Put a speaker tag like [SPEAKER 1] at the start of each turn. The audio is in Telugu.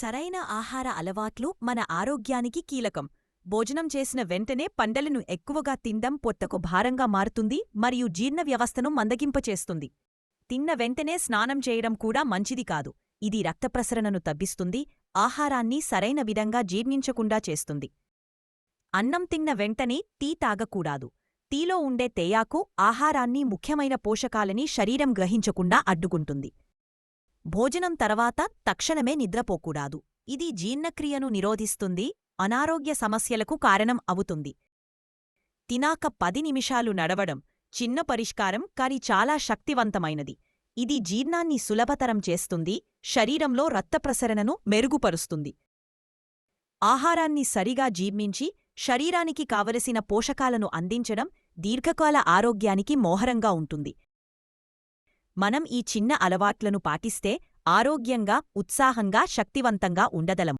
[SPEAKER 1] సరైన ఆహార అలవాట్లు మన ఆరోగ్యానికి కీలకం. భోజనం చేసిన వెంటనే పండలను ఎక్కువగా తిండం పొట్టకు భారంగా మారుతుంది మరియు జీర్ణ వ్యవస్థను మందగింపచేస్తుంది. తిన్న వెంటనే స్నానం చేయడం కూడా మంచిది కాదు. ఇది రక్తప్రసరణను తగ్గిస్తుంది ఆహారాన్ని సరైన విధంగా జీర్ణించకుండా చేస్తుంది. అన్నం తిన్న వెంటనే టీ తాగకూడాదు. టీలో ఉండే తేయాకు ఆహారాన్ని ముఖ్యమైన పోషకాలని శరీరం గ్రహించకుండా అడ్డుకుంటుంది. భోజనం తర్వాత తక్షణమే నిద్రపోకూడాదు. ఇది జీర్ణక్రియను నిరోధిస్తుంది అనారోగ్య సమస్యలకు కారణం అవుతుంది. తినాక పది నిమిషాలు నడవడం చిన్న పరిష్కారం కాని చాలా శక్తివంతమైనది. ఇది జీర్ణాన్ని సులభతరం చేస్తుంది శరీరంలో రక్తప్రసరణను మెరుగుపరుస్తుంది. ఆహారాన్ని సరిగా జీర్ణించి శరీరానికి కావలసిన పోషకాలను అందించడం దీర్ఘకాల ఆరోగ్యానికి మోహరంగా ఉంటుంది. మనం ఈ చిన్న అలవాట్లను పాటిస్తే ఆరోగ్యంగా ఉత్సాహంగా శక్తివంతంగా ఉండదలం